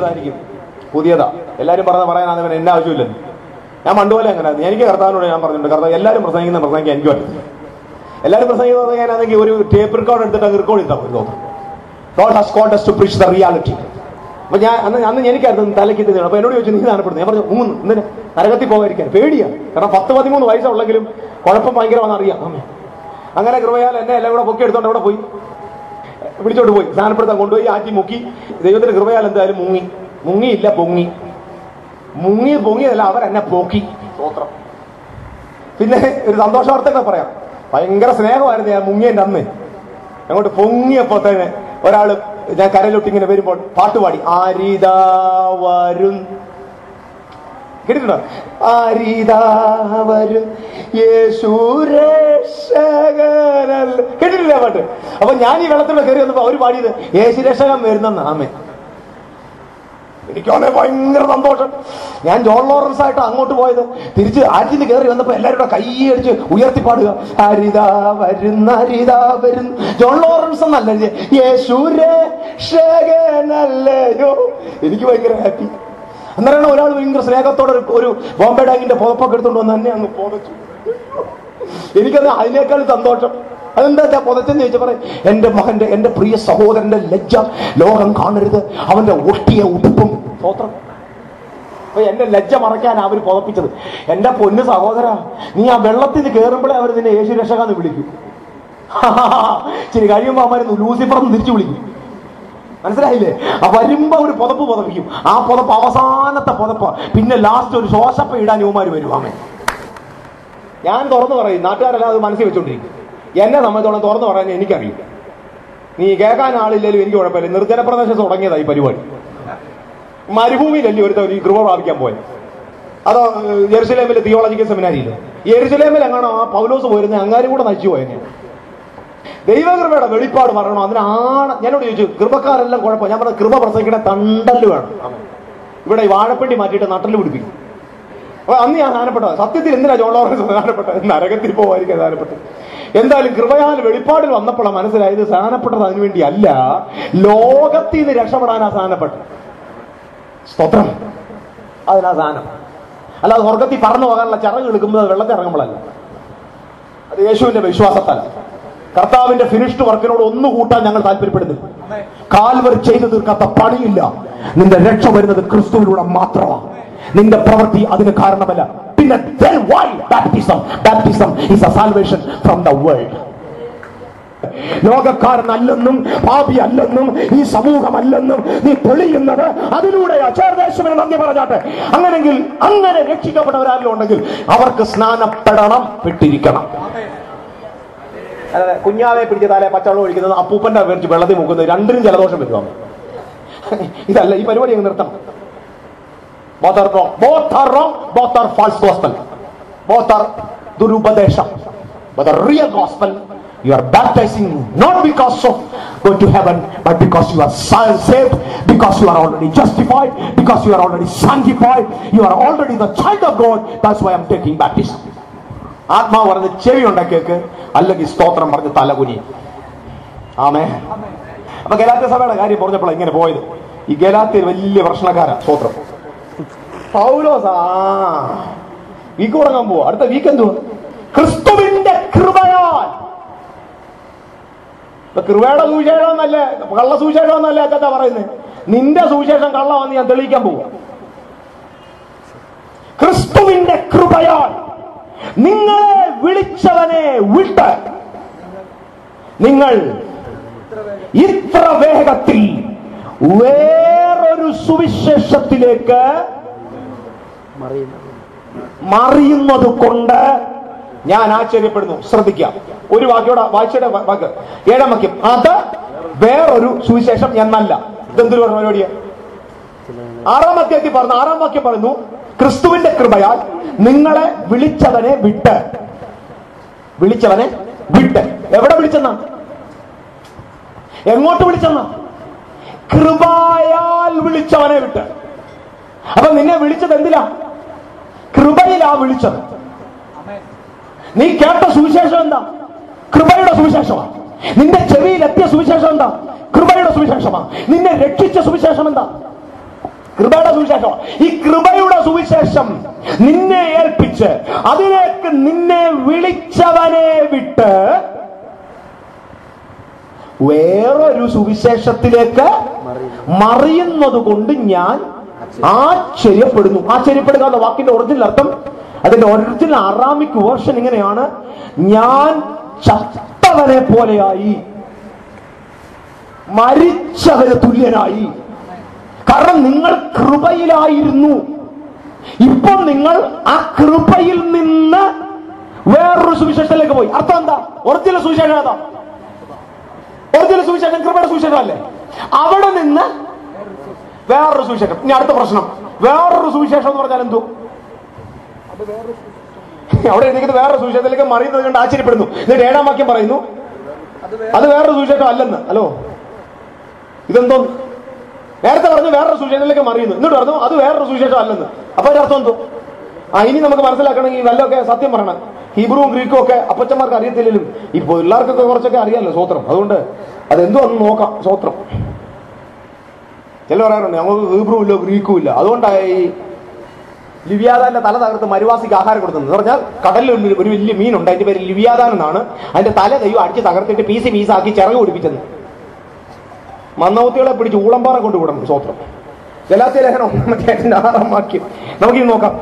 പുതിയതായിരിക്കും. പുതിയതാ. എല്ലാരും പറഞ്ഞ പറയാനാണ് ഇവൻ എന്നെ ആവശ്യമില്ലെന്ന് ഞാൻ പണ്ടുപോലെ അങ്ങനെ. എനിക്ക് കർത്താവിനോട് ഞാൻ പറഞ്ഞിട്ടുണ്ട്. കർത്താവ് എല്ലാവരും പ്രസംഗിക്കുന്ന പ്രസംഗിക്കാൻ എനിക്ക് പറ്റില്ല എല്ലാവരും പ്രസംഗിക്കുന്ന പ്രസംഗിക്കാനാണെങ്കിൽ ഒരു ടേപ്പ് റെക്കോർഡ് എടുത്തിട്ട് അങ്ങ് റെക്കോർഡ് ചെയ്താൽ us to preach the അപ്പൊ ഞാൻ അന്ന് അന്ന് എനിക്കായിരുന്നു തലയ്ക്ക് തിന്നു അപ്പൊ എന്നോട് ചോദിച്ചു നീ സ്ഥാനപ്പെടുന്നു ഞാൻ പറഞ്ഞു മൂന്ന് ഇന്നലെ നരകത്തിൽ പോകാതിരിക്കാൻ പേടിയാണ്. കാരണം പത്ത് പതിമൂന്ന് വയസ്സുള്ളെങ്കിലും കുഴപ്പം ഭയങ്കരമാണെന്ന് അറിയാം. അങ്ങനെ കൃപയാൽ എന്നെ എല്ലാം കൂടെ പൊക്കി എടുത്തോണ്ട് അവിടെ പോയി. വിളിച്ചോണ്ട് പോയി. സ്ഥാനപ്പെടുത്താൻ കൊണ്ടുപോയി ആറ്റി മുക്കി. ദൈവത്തിന്റെ കൃപയാൽ എന്തായാലും മുങ്ങി. മുങ്ങിയില്ല പൊങ്ങി. മുങ്ങി പൊങ്ങിയതല്ല അവരെന്നെ പോക്കി. സ്തോത്രം. പിന്നെ ഒരു സന്തോഷ വാർത്തകളെ പറയാം. ഭയങ്കര സ്നേഹമായിരുന്നു ഞാൻ മുങ്ങിയന്റെ അന്ന്. അങ്ങോട്ട് പൊങ്ങിയപ്പോ തന്നെ ഒരാൾ ഞാൻ കരയിലോട്ട് ഇങ്ങനെ വരുമ്പോൾ പാട്ടുപാടി ആരിതാ വരും കേട്ടിട്ടുണ്ടോ? ആരിതാവരും കേട്ടിട്ടില്ല പാട്ട്? അപ്പൊ ഞാൻ ഈ വെള്ളത്തിലൂടെ കയറി വന്നപ്പോ അവർ പാടിയത് യേശു രക്ഷകൻ വരുന്ന ആമേ എനിക്കാണെ ഭയങ്കര സന്തോഷം. ഞാൻ ജോൺ ലോറൻസ് ആയിട്ട് അങ്ങോട്ട് പോയത്. തിരിച്ച് ആറ്റിൽ കയറി വന്നപ്പോ എല്ലാരും കൂടെ കൈയടിച്ച് ഉയർത്തി പാടുക. ഹരിതാ വരുന്ന ഹരിതാ വരുന്ന ജോൺ ലോറൻസ് എന്നല്ലേ യേശുരേ യേശുരക്ഷകനല്ലയോ എനിക്ക് ഭയങ്കര ഹാപ്പി അന്നേരമാണ് ഒരാൾ ഭയങ്കര സ്നേഹത്തോടെ ഒരു- ബോംബെ ഡാങ്ങിന്റെ പുതപ്പൊക്കെ എടുത്തോണ്ട് വന്ന് തന്നെ അങ്ങ് പുതച്ചു. എനിക്കത് അതിനേക്കാൾ സന്തോഷം. അതെന്താ ഞാൻ പുതച്ചെന്ന് ചോദിച്ചാൽ പറയും എന്റെ മകന്റെ എന്റെ പ്രിയ സഹോദരന്റെ ലജ്ജ ലോകം കാണരുത്. അവന്റെ ഒട്ടിയ ഉടുപ്പും സ്തോത്രം. അപ്പൊ എന്റെ ലജ്ജ മറയ്ക്കാൻ അവർ പുതപ്പിച്ചത്. എന്റെ പൊന്ന് സഹോദര നീ ആ വെള്ളത്തിൽ കയറുമ്പോഴേ അവർ നിന്നെ യേശു രക്ഷകാന്ന് വിളിക്കും. ശരി കഴിയുമ്പോൾ അവന്മാരുന്നു ലൂസിഫർ തിരിച്ചു വിളിക്കും. മനസ്സിലായില്ലേ? ആ വരുമ്പോ ഒരു പുതപ്പ് പുതപ്പിക്കും. ആ പുതപ്പ് അവസാനത്തെ പുതപ്പ്. പിന്നെ ലാസ്റ്റ് ഒരു ശോശപ്പ ഇടാൻ ഇവമാര് വരുവാമേ ഞാൻ തുറന്നു പറയും നാട്ടുകാരെല്ലാം അത് മനസ്സിൽ വെച്ചോണ്ടിരിക്കും. എന്നെ സംബന്ധിച്ചോളം തുറന്നു പറയാൻ എനിക്കറിയില്ല. നീ കേൾക്കാൻ ആളില്ലെങ്കിലും എനിക്ക് കുഴപ്പമില്ല. നിർജന പ്രദേശത്ത് തുടങ്ങിയതായി പരിപാടി. മരുഭൂമിയിലല്ലേ ഒരു തവണ കൃപ പ്രാപിക്കാൻ പോയത് അതോ ജെറുസലേമിലെ തിയോളജിക്കൽ സെമിനാരിയിലോ ജെറുസലേമിൽ എങ്ങാണോ ആ പൗലോസ് പോയിരുന്ന അങ്ങാരും കൂടെ നശിച്ചു പോയെന്നെ ദൈവകൃപയുടെ വെളിപ്പാട് വരണം. അതിനാണ് ഞാനോട് ചോദിച്ചു കൃപക്കാരെല്ലാം കുഴപ്പം. ഞാൻ പറഞ്ഞ കൃപ പ്രസംഗിക്കണ തണ്ടൽ വേണം. ഇവിടെ ഈ വാഴപ്പെട്ടി മാറ്റിയിട്ട് നട്ടൽ പിടിപ്പിക്കും. അപ്പൊ അന്ന് ഞാൻ സാധനപ്പെട്ടത് സത്യത്തിൽ എന്തിനാ ജോൺ ലോറൻസ് നരകത്തിൽ പോവായിരിക്കും സാധനപ്പെട്ടത് എന്തായാലും കൃപയാൽ വെളിപ്പാടിൽ വന്നപ്പോഴാണ് മനസ്സിലായത് സാധനപ്പെട്ടത് അതിനുവേണ്ടി അല്ല ലോകത്തിൽ നിന്ന് രക്ഷപ്പെടാനാ സാധനപ്പെട്ടത് സ്തോത്രം. അതിനാ സാധനം. അല്ലാതെ സ്വർഗത്തിൽ പറന്നു പോകാനുള്ള ചിറക് എടുക്കുമ്പോൾ അത് വെള്ളത്തിൽ ഇറങ്ങുമ്പോഴല്ല. അത് യേശുവിന്റെ വിശ്വാസത്തല്ല കർത്താവിന്റെ ഫിനിഷ്ഡ് വർക്കിനോട് ഒന്ന് കൂട്ടാൻ ഞങ്ങൾ താല്പര്യപ്പെടുന്നില്ല. കാൽവർ ചെയ്തു തീർക്കാത്ത പണിയില്ല. നിന്റെ രക്ഷ വരുന്നത് ക്രിസ്തുവിലൂടെ മാത്രമാണ് നിന്റെ പ്രവൃത്തി അതിന് കാരണമല്ല. പിന്നെ is a salvation from the world. ലോകക്കാരനല്ലെന്നും പാപി അല്ലെന്നും ഈ സമൂഹമല്ലെന്നും നീ തെളിയുന്നത് അതിലൂടെയാ. ചേർദേശത്തിന് നന്ദി പറഞ്ഞാട്ടെ. അങ്ങനെങ്കിൽ അങ്ങനെ രക്ഷിക്കപ്പെട്ടവരാരെങ്കിലും ഉണ്ടെങ്കിൽ അവർക്ക് സ്നാനപ്പെടണം പെട്ടിരിക്കണം. അതെ കുഞ്ഞാവെ പിടിച്ച് തലേ പച്ചവെള്ളം ഒഴിക്കുന്നത് അപ്പൂപ്പന്റെ മേടിച്ച് വെള്ളത്തിൽ മുക്കുന്നത് രണ്ടിനും ജലദോഷം വരുവാ ഇതല്ല ഈ പരിപാടി അങ്ങ് നിർത്തണം both are wrong both are wrong both are false gospel both are ദുരുപദേശം but the real gospel you are baptizing not because of going to heaven but because you are sa- saved because you are already justified because you are already sanctified you are already the child of god that's why i'm taking baptism ആത്മാവ് പറഞ്ഞ് ചെവി ഉണ്ടാക്കിയേക്ക് അല്ലെങ്കിൽ സ്തോത്രം പറഞ്ഞ് തലകുനി. ആമേ. അപ്പൊ ഗലാത്യ സഭയുടെ കാര്യം പറഞ്ഞപ്പോൾ ഇങ്ങനെ പോയത്. ഈ ഗലാത്തി വലിയ പ്രശ്നക്കാരാ സ്തോത്രം. പൗലോസ്. ആ വീക്ക് തുടങ്ങാൻ പോവാ. അടുത്ത വീക്ക് എന്തുവാ? ക്രിസ്തുവിന്റെ കൃപയാൽ. കൃപയുടെ സുവിശേഷം എന്നല്ല? കള്ള സുവിശേഷം എന്നല്ല എന്താ പറയുന്നത് നിന്റെ സുവിശേഷം കള്ളമാണെന്ന് ഞാൻ തെളിയിക്കാൻ പോവാ. ക്രിസ്തുവിന്റെ കൃപയാൽ. നിങ്ങളെ വിളിച്ചവനെ വിട്ട് നിങ്ങൾ ഇത്ര വേഗത്തിൽ വേറൊരു സുവിശേഷത്തിലേക്ക് മറിയുന്നത് കൊണ്ട് ഞാൻ ആശ്ചര്യപ്പെടുന്നു. ശ്രദ്ധിക്കാം ഒരു വാക്യോടെ വായിച്ചയുടെ വാക്ക്. ഏഴാം വാക്യം. അത് വേറൊരു സുവിശേഷം എന്നല്ല. ഇതെന്തൊരു പറഞ്ഞ പരിപാടിയാ? ആറാം വാക്യത്തിൽ പറഞ്ഞു ആറാം വാക്യം പറയുന്നു ക്രിസ്തുവിന്റെ കൃപയാൽ നിങ്ങളെ വിളിച്ചവനെ വിട്ട്. വിളിച്ചവനെ വിട്ട്. എവിടെ വിളിച്ചെന്ന? എങ്ങോട്ട് വിളിച്ചെന്ന? കൃപയാൽ വിളിച്ചവനെ വിട്ട്. അപ്പൊ നിന്നെ വിളിച്ചത് എന്തിനാ കൃപയിലാ വിളിച്ചത്. നീ കേട്ട സുവിശേഷം എന്താ? കൃപയുടെ സുവിശേഷമാണ് നിന്റെ ചെവിയിൽ എത്തിയ സുവിശേഷം എന്താ? കൃപയുടെ സുവിശേഷമാണ് നിന്നെ രക്ഷിച്ച സുവിശേഷം എന്താ? കൃപയുടെ സുവിശേഷം. ഈ കൃപയുടെ സുവിശേഷം നിന്നെ ഏൽപ്പിച്ച് അതിലേക്ക് നിന്നെ വിളിച്ചവനെ വിട്ട് വേറൊരു സുവിശേഷത്തിലേക്ക് മറിയുന്നത് കൊണ്ട് ഞാൻ ആശ്ചര്യപ്പെടുന്നു. ആശ്ചര്യപ്പെടുക എന്ന വാക്കിന്റെ ഒറിജിനൽ അർത്ഥം അതിന്റെ ഒറിജിനൽ അറാമിക് വേർഷൻ ഇങ്ങനെയാണ്. ഞാൻ ചത്തവനെ പോലെയായി മരിച്ചവന് തുല്യനായി. കാരണം നിങ്ങൾ കൃപയിലായിരുന്നു. ഇപ്പൊ നിങ്ങൾ ആ കൃപയിൽ നിന്ന് വേറൊരു സുവിശേഷത്തിലേക്ക് പോയി. അർത്ഥം എന്താ? ഒറിജിനൽ സുവിശേഷം ഏതാ? ഒറിജിനൽ സുവിശേഷം കൃപയുടെ സുവിശേഷം അല്ലേ അവിടെ നിന്ന് വേറൊരു സുവിശേഷം. ഇനി അടുത്ത പ്രശ്നം. വേറൊരു സുവിശേഷം എന്ന് പറഞ്ഞാൽ എന്തോ? അവിടെ എഴുതിക്കുന്നത് വേറൊരു സുവിശേഷത്തിലേക്ക് മറിയുന്നത് കണ്ട് ആശ്ചര്യപ്പെടുന്നു. എന്നിട്ട് ഏഴാം വാക്യം പറയുന്നു. അത് വേറൊരു സുവിശേഷം അല്ലെന്ന്. ഹലോ ഇതെന്തോ നേരത്തെ പറഞ്ഞു വേറൊരു സുവിശേഷത്തിലേക്ക് മറിയുന്നു. എന്നിട്ട് പറഞ്ഞു അത് വേറൊരു സുവിശേഷം അല്ലെന്ന്. അപ്പൊ അർത്ഥം എന്തോ? ആ ഇനി നമുക്ക് മനസ്സിലാക്കണമെങ്കിൽ വല്ലൊക്കെ സത്യം പറയണം. ഹീബ്രുവും ഗ്രീക്കും ഒക്കെ അപ്പച്ചന്മാർക്ക് അറിയത്തില്ലെങ്കിലും ഈ പിള്ളേർക്കൊക്കെ കുറച്ചൊക്കെ അറിയാമല്ലോ സ്വോത്രം അതുകൊണ്ട് അതെന്തോ ഒന്ന് നോക്കാം സ്വോത്രം ചില പറയാറുണ്ട് ഞങ്ങൾക്ക് ഹീബ്രുവും ഇല്ല ഗ്രീക്കും ഇല്ല. അതുകൊണ്ടാണ് ഈ ലിവ്യാദാന്റെ തല തകർത്ത് മരുവാസിക്ക് ആഹാരം കൊടുക്കുന്നത്. എന്ന് പറഞ്ഞാൽ കടലിൽ ഒരു ഒരു വലിയ മീനുണ്ട്. അതിന്റെ പേര് ലിവ്യാദാൻ എന്നാണ്. അതിന്റെ തല ദൈവം അടിച്ച് തകർത്തിട്ട് പീസ് പീസാക്കി ചിറക് പിടിപ്പിച്ചത് മന്നൗത്തികളെ പിടിച്ച് ഊളമ്പാറ കൊണ്ടുവിടണം സ്വോത്രം. ഗലാത്തിയ ലേഖനം ഒന്നാമത്തെ ആറാം വാക്യം. നമുക്ക് നോക്കാം.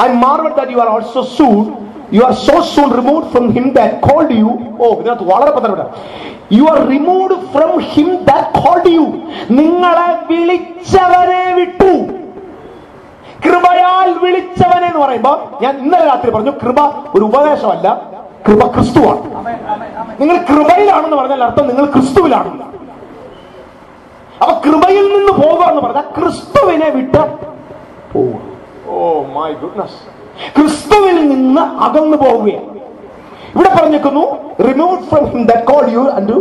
I marvel that you are also soon you are so soon remove from him that called you ഓ ഇതിനകത്ത് വളരെ പത്രപ്പെട്ട you are removed from him that called you നിങ്ങളെ വിളിച്ചവരെ വിട്ടു. കൃപയാൽ വിളിച്ചവനെ എന്ന് പറയുമ്പോ ഞാൻ ഇന്നലെ രാത്രി പറഞ്ഞു കൃപ ഒരു ഉപദേശമല്ല കൃപ ക്രിസ്തുവാണ്. നിങ്ങൾ കൃപയിലാണെന്ന് പറഞ്ഞാൽ അർത്ഥം നിങ്ങൾ ക്രിസ്തുവിലാണ്. അപ്പൊ കൃപയിൽ നിന്ന് പോകുക എന്ന് പറഞ്ഞാൽ ക്രിസ്തുവിനെ വിട്ട് പോവുക. ഓ മൈ ഗുഡ്നസ് ക്രിസ്തുവിൽ നിന്ന് അകന്നു പോവുകയാണ് ഇവിടെ പറഞ്ഞിരിക്കുന്നു remove from him the call you and to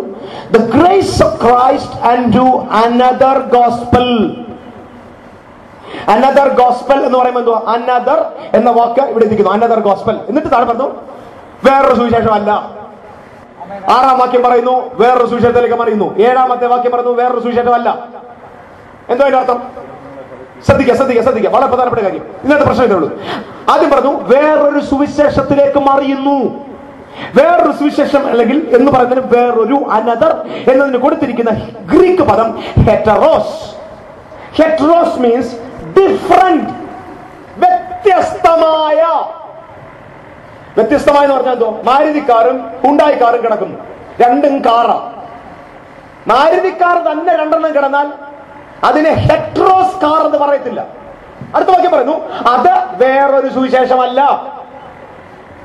the grace of Christ and to another gospel another gospel എന്ന് പറയുമ്പോൾ എന്തുവാ? അനദർ എന്ന വാക്ക് ഇവിടെ ഇരിക്കുന്നു അനദർ ഗോസ്പൽ എന്നിട്ട് താഴെ പറഞ്ഞു വേറൊരു സുവിശേഷമല്ല. ആറാം വാക്യം പറയുന്നു വേറൊരു സുവിശേഷത്തിലേക്ക് പറയുന്നു ഏഴാമത്തെ വാക്യം പറയുന്നു വേറൊരു സുവിശേഷമല്ല. എന്തോ അതിന്റെ അർത്ഥം? ശ്രദ്ധിക്കുക ശ്രദ്ധിക്കുക ശ്രദ്ധിക്കുക. വളരെ പ്രധാനപ്പെട്ട കാര്യം. ഇന്നത്തെ പ്രശ്നം ഇതേ ഉള്ളൂ. ആദ്യം പറഞ്ഞു വേറൊരു സുവിശേഷത്തിലേക്ക് മറിയുന്നു. വേറൊരു സുവിശേഷം അല്ലെങ്കിൽ എന്ന് പറയുന്നതിന് വേറൊരു അനദർ എന്നതിന് കൊടുത്തിരിക്കുന്ന ഗ്രീക്ക് പദം ഹെറ്ററോസ് ഹെറ്ററോസ് മീൻസ് ഡിഫറെന്റ് വ്യത്യസ്തമായ. വ്യത്യസ്തമായി എന്ന് പറഞ്ഞാൽ എന്തോ? മാരുതിക്കാറും ഉണ്ടായി കാറും കിടക്കുന്നു. രണ്ടും കാറാ. മാരുതിക്കാർ തന്നെ രണ്ടെണ്ണം കിടന്നാൽ അതിനെ ഹെട്രോസ് കാർ എന്ന് പറയത്തില്ല. അടുത്ത വാക്യം പറയുന്നു അത് വേറൊരു സുവിശേഷമല്ല.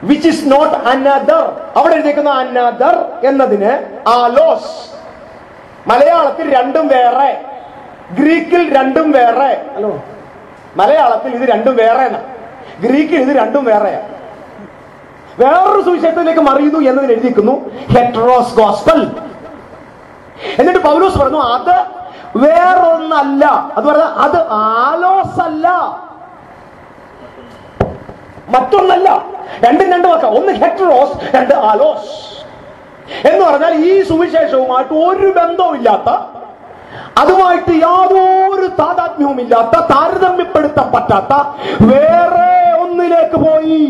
വിച്ച് ഇസ് നോട്ട് അനദർ അവിടെ എഴുതിയിരിക്കുന്ന അനദർ എന്നതിന് ആലോസ്. മലയാളത്തിൽ രണ്ടും വേറെ. ഗ്രീക്കിൽ രണ്ടും വേറെ. ഹലോ. മലയാളത്തിൽ ഇത് രണ്ടും വേറെ ഗ്രീക്കിൽ ഇത് രണ്ടും വേറെയാ. വേറൊരു സുവിശേഷത്തിലേക്ക് മറിയുന്നു എന്നതിന് എഴുതിയിരിക്കുന്നു ഹെട്രോസ് ഗോസ്പൽ. എന്നിട്ട് പൗലോസ് പറഞ്ഞു അത് വേറൊന്നല്ല. അത് പറഞ്ഞ അത് ആലോസ് അല്ല മറ്റൊന്നല്ല. രണ്ടും രണ്ട് വാക്ക. ഒന്ന് ഹെട്രോസ് രണ്ട് ആലോസ്. എന്ന് പറഞ്ഞാൽ ഈ സുവിശേഷവുമായിട്ട് ഒരു ബന്ധവും ഇല്ലാത്ത അതുമായിട്ട് യാതൊരു താതാത്മ്യവും ഇല്ലാത്ത താരതമ്യപ്പെടുത്താൻ പറ്റാത്ത വേറെ ഒന്നിലേക്ക് പോയി.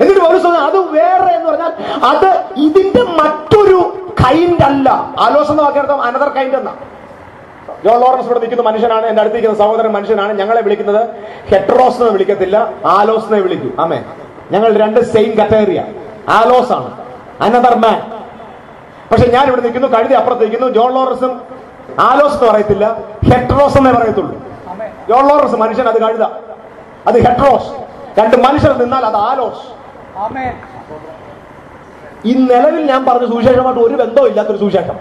എന്നിട്ട് പൗലോസ് പറഞ്ഞു, അത് വേറെ എന്ന് പറഞ്ഞാൽ അത് ഇതിന്റെ മറ്റൊരു കൈൻഡ് അല്ല. ആലോചന എന്ന അനദർ കൈൻഡ് എന്നാ. ജോൺ ലോറൻസ് ഇവിടെ നിൽക്കുന്ന മനുഷ്യനാണ് എന്റെ അടുത്ത് നിൽക്കുന്ന സഹോദരൻ മനുഷ്യനാണ്. ഞങ്ങളെ വിളിക്കുന്നത് ഹെട്രോസ് എന്ന് വിളിക്കത്തില്ല ആലോസ് എന്ന് വിളിക്കും. ആമേ ഞങ്ങൾ രണ്ട് സെയിം കറ്റഗറിയ ആലോസ് ആണ്. അനദർ മാൻ പക്ഷെ ഞാൻ ഇവിടെ നിൽക്കുന്നു കഴുതി അപ്പുറത്ത് നിൽക്കുന്നു. ജോൺ ലോറൻസും ആലോസ് എന്ന് പറയത്തില്ല ഹെട്രോസ് എന്നേ പറയത്തുള്ളൂ. ജോൺ ലോറൻസ് മനുഷ്യൻ അത് കഴുത. അത് ഹെട്രോസ്. രണ്ട് മനുഷ്യർ നിന്നാൽ അത് ആലോസ്. ഈ നിലവിൽ ഞാൻ പറഞ്ഞ സുവിശേഷമായിട്ട് ഒരു ബന്ധവും ഇല്ലാത്തൊരു സുവിശേഷം.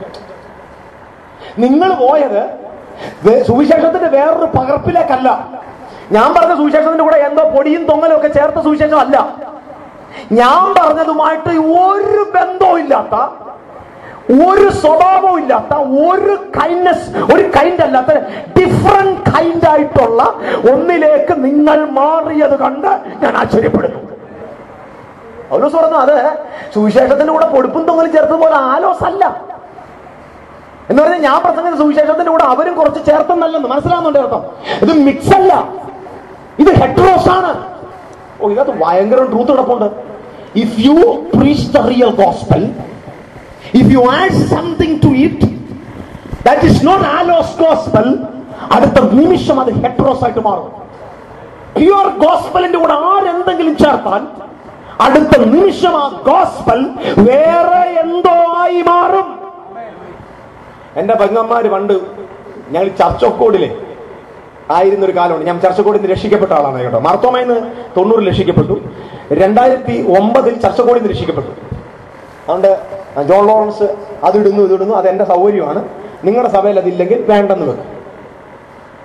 നിങ്ങൾ പോയത് സുവിശേഷത്തിന്റെ വേറൊരു പകർപ്പിലേക്കല്ല. ഞാൻ പറഞ്ഞ സുവിശേഷത്തിന്റെ കൂടെ എന്തോ പൊടിയും തൊങ്ങലും ഒക്കെ ചേർത്ത സുവിശേഷം അല്ല ഞാൻ പറഞ്ഞതുമായിട്ട് ഒരു ബന്ധവും ഇല്ലാത്ത ഒരു സ്വഭാവവും ഇല്ലാത്ത ഒരു കൈൻഡ്നെസ് ഒരു കൈൻഡ് അല്ലാത്ത ഡിഫറെന്റ് കൈൻഡ് ആയിട്ടുള്ള ഒന്നിലേക്ക് നിങ്ങൾ മാറിയത് കണ്ട് ഞാൻ ആശ്ചര്യപ്പെടുന്നു. പൗലോസ് പറഞ്ഞു അത് സുവിശേഷത്തിന്റെ കൂടെ പൊടുപ്പും തൊങ്ങലും ചേർത്തത് പോലെ ആലോസ് അല്ല എന്ന് പറഞ്ഞാൽ ഞാൻ പ്രസംഗിച്ച സുവിശേഷത്തിന്റെ കൂടെ അവരും കുറച്ച് ചേർത്തെന്നല്ലെന്ന്. മനസ്സിലാവുന്നുണ്ട് അർത്ഥം? ഇത് മിക്സ് അല്ല ഇത് ഹെട്രോസ് ആണ്. ഓ ഇതിനകത്ത് ഭയങ്കര ട്രൂത്ത് കിടപ്പുണ്ട്. If you preach the real gospel if you add something to it that is not also gospel അടുത്ത നിമിഷം അത് ഹെട്രോസ് ആയിട്ട് മാറും. പ്യുവർ ഗോസ്പലിന്റെ കൂടെ ആരെന്തെങ്കിലും ചേർത്താൽ അടുത്ത നിമിഷം ആ ഗോസ്പൽ വേറെ എന്തോ ആയി മാറും. എന്റെ പെങ്ങന്മാര് പണ്ട് ഞങ്ങൾ ചർച്ചക്കോടിലെ ആയിരുന്ന ഒരു കാലമുണ്ട്. ഞാൻ ചർച്ചക്കോടിൽ നിന്ന് രക്ഷിക്കപ്പെട്ട ആളാണ് കേട്ടോ. മാർത്തോമയിൽ തൊണ്ണൂറിൽ രക്ഷിക്കപ്പെട്ടു. രണ്ടായിരത്തി ഒമ്പതിൽ ചർച്ചക്കോടിൽ നിന്ന് രക്ഷിക്കപ്പെട്ടു. അതുകൊണ്ട് ജോൺ ലോറൻസ് അതിടുന്നു ഇതിടുന്നു അത് എന്റെ സൗകര്യമാണ്. നിങ്ങളുടെ സഭയിൽ അതില്ലെങ്കിൽ വേണ്ടെന്ന് വെക്കും.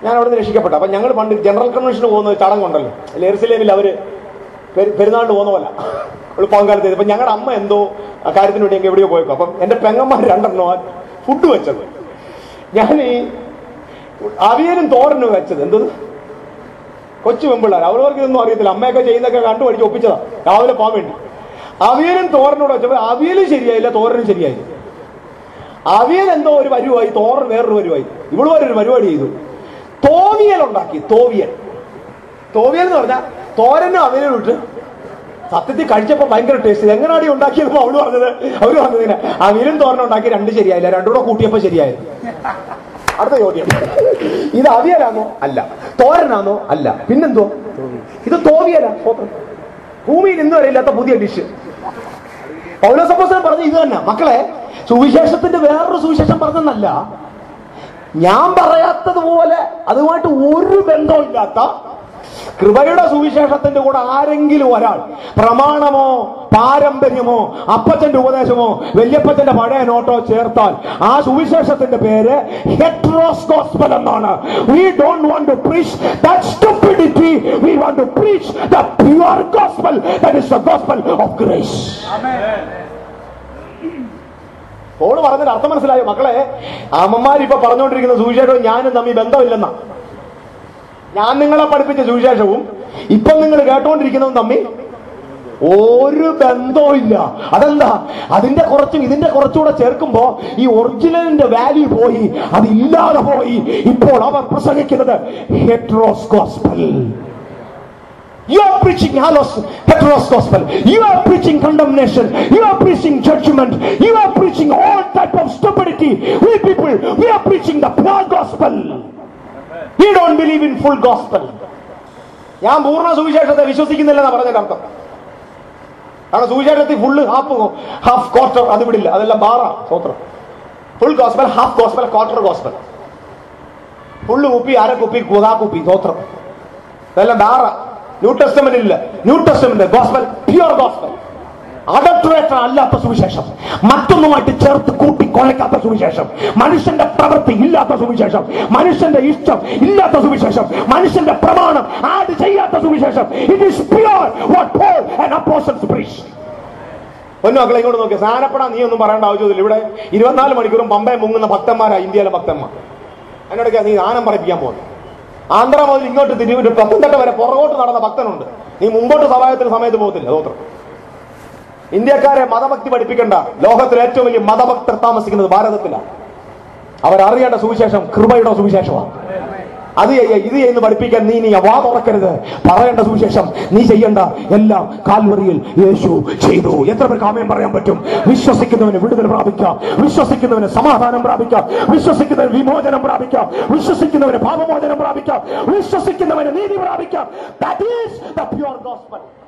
ഞാൻ അവിടെ നിന്ന് രക്ഷിക്കപ്പെട്ടു. അപ്പൊ ഞങ്ങൾ പണ്ട് ജനറൽ കൺവെൻഷന് പോകുന്ന ചടങ്ങുണ്ടല്ലോ എറുസലേമിൽ അവർ പെരുന്നാളിന് പോകുന്ന പോലെ. എളുപ്പകാലത്ത് ചെയ്തു. അപ്പൊ ഞങ്ങളുടെ അമ്മ എന്തോ കാര്യത്തിന് വേണ്ടി എവിടെയോ പോയപ്പോ അപ്പം എന്റെ പെങ്ങന്മാർ രണ്ടെണ്ണോ ഫുഡ് വെച്ചത്. ഞാൻ ഈ അവിയലും തോരനും വെച്ചത്. എന്തത്? കൊച്ചു പെമ്പിള്ളാർ അവരവർക്ക് ഇതൊന്നും അറിയത്തില്ല. അമ്മയൊക്കെ ചെയ്യുന്നൊക്കെ കണ്ടു പഠിച്ച് ഒപ്പിച്ചതാ. രാവിലെ പോകാൻ വേണ്ടി. അവിയലും തോരനോട് വെച്ചപ്പോൾ അവിയലും ശരിയായില്ല തോരനും ശരിയായില്ല. അവിയൽ എന്തോ ഒരു വരുവായി തോറൻ വേറൊരു വരുവായി ഇവൾ ഒരു പരിപാടി ചെയ്തു. തോവിയൽ ഉണ്ടാക്കി തോവിയൽ. തോവിയൽ എന്ന് പറഞ്ഞാൽ തോരനും അവിയലും ഇട്ട് സത്യത്തിൽ കഴിച്ചപ്പോ ഭയങ്കര ടേസ്റ്റ് എങ്ങനെയാണ് ഈ അവൾ പറഞ്ഞത്? അവർ പറഞ്ഞതിന് അവിലും തോരനും ഉണ്ടാക്കി രണ്ട് ശരിയായില്ല. രണ്ടും കൂടെ കൂട്ടിയപ്പോ ശരിയായി അടുത്ത ചോദ്യം. ഇത് അവിയലാണോ അല്ല. തോരനാണോ അല്ല. പിന്നെന്തോ? ഇത് തോവിയല? ഭൂമിയിൽ ഇന്നു വരെ ഇല്ലാത്ത പുതിയ ഡിഷ് പൗലോസപ്പോസൻ പറഞ്ഞ ഇത് തന്നെ. മക്കളെ സുവിശേഷത്തിന്റെ വേറൊരു സുവിശേഷം പറഞ്ഞെന്നല്ല ഞാൻ പറയാത്തതുപോലെ അതുമായിട്ട് ഒരു ബന്ധമില്ലാത്ത കൃപയുടെ സുവിശേഷത്തിന്റെ കൂടെ ആരെങ്കിലും ഒരാൾ പ്രമാണമോ പാരമ്പര്യമോ അപ്പച്ചന്റെ ഉപദേശമോ വല്യപ്പച്ചന്റെ പഴയ നോട്ടോ ചേർത്താൽ ആ സുവിശേഷത്തിന്റെ പേര് ഹെട്രോസ് എന്നാണ്. We don't want to preach that stupidity we want to preach the gospel that is the gospel of grace Paul പറഞ്ഞ അർത്ഥം മനസ്സിലായോ? മക്കളെ അമ്മമാരിപ്പോ പറഞ്ഞുകൊണ്ടിരിക്കുന്ന സുവിശേഷവും ഞാനും തമ്മിൽ ബന്ധമില്ലെന്നാ. ഞാൻ നിങ്ങളെ പഠിപ്പിച്ച സുവിശേഷവും ഇപ്പൊ നിങ്ങൾ കേട്ടോണ്ടിരിക്കുന്നതും തമ്മി ഒരു ബന്ധവും ഇല്ല. അതെന്താ? അതിന്റെ കുറച്ചും ഇതിന്റെ കുറച്ചുകൂടെ ചേർക്കുമ്പോ ഈ ഒറിജിനലിന്റെ വാല്യൂ പോയി അത് ഇല്ലാതെ പോയി. ഇപ്പോൾ അവർ പ്രസംഗിക്കുന്നത് ഹെട്രോസ് gospel We don't believe in full gospel. ഞാൻ പൂർണ സുവിശേഷത്തെ വിശ്വസിക്കുന്നില്ലെന്നാ പറഞ്ഞതിന്റെ അർത്ഥം. കാരണം സുവിശേഷത്തിൽ ഫുള്ള് ഹാഫ് ഹാഫ് ക്വാർട്ടർ അത് വിടില്ല അതെല്ലാം ബാറ സ്വത്രം. Full gospel half gospel quarter gospel full കുപ്പി അര കുപ്പി കുതാ കുപ്പി സ്വത്രം. ഇതെല്ലാം ബാറ. ന്യൂ ടെസ്റ്റമെന്റ് ഇല്ല. New testament gospel pure gospel adulterator അല്ലാത്ത സുവിശേഷം. മറ്റൊന്നുമായിട്ട് ചേർത്ത് കൂട്ടി കുഴക്കാത്ത സുവിശേഷം. മനുഷ്യന്റെ പ്രവൃത്തി ഇല്ലാത്ത സുവിശേഷം. മനുഷ്യന്റെ ഇഷ്ടം ഇല്ലാത്ത സുവിശേഷം. മനുഷ്യന്റെ പ്രമാണം ആഡ് ചെയ്യാത്ത സുവിശേഷം. It is pure what Paul and apostles preach ഒന്ന് മക്കളെ ഇങ്ങോട്ട് നോക്കി. സാരപ്പെടാ നീ ഒന്നും പറയേണ്ട ആവശ്യമില്ല ഇവിടെ ഇരുപത്തിനാല് മണിക്കൂറും പമ്പയെ മുങ്ങുന്ന ഭക്തന്മാരാ ഇന്ത്യയിലെ ഭക്തന്മാർ. എന്നോടൊക്കെ നീ ആനം പറയിപ്പിക്കാൻ പോകുന്നു. ആന്ധ്ര മുതൽ ഇങ്ങോട്ട് തിരുവനന്തപുരം പത്തനംതിട്ട വരെ പുറകോട്ട് നടന്ന ഭക്തനുണ്ട്. നീ മുമ്പോട്ട് സഹായത്തിന് സമയത്ത് പോകത്തില്ല അതോത്രം. ഇന്ത്യക്കാരെ മതഭക്തി പഠിപ്പിക്കേണ്ട. ലോകത്തിൽ ഏറ്റവും വലിയ മതഭക്തർ താമസിക്കുന്നത് ഭാരതത്തിലാണ്. അവരറിയേണ്ട സുവിശേഷം കൃപയുടെ സുവിശേഷമാണ്. അത് ഇത് ചെയ്യുന്ന പഠിപ്പിക്കാൻ നീ നീ വാ തുറക്കരുത്. പറയേണ്ട സുവിശേഷം നീ ചെയ്യേണ്ട. എല്ലാം കാൽവറിയിൽ യേശു ചെയ്തു. എത്ര പേർക്ക് ആമയം പറയാൻ പറ്റും? വിശ്വസിക്കുന്നവന് വിടുതൽ പ്രാപിക്കാം. വിശ്വസിക്കുന്നവന് സമാധാനം പ്രാപിക്കാം. വിശ്വസിക്കുന്നവന് വിമോചനം പ്രാപിക്കാം. വിശ്വസിക്കുന്നവന് പാപമോചനം പ്രാപിക്കാം. വിശ്വസിക്കുന്നവന് നീതി പ്രാപിക്കാം. That is the pure gospel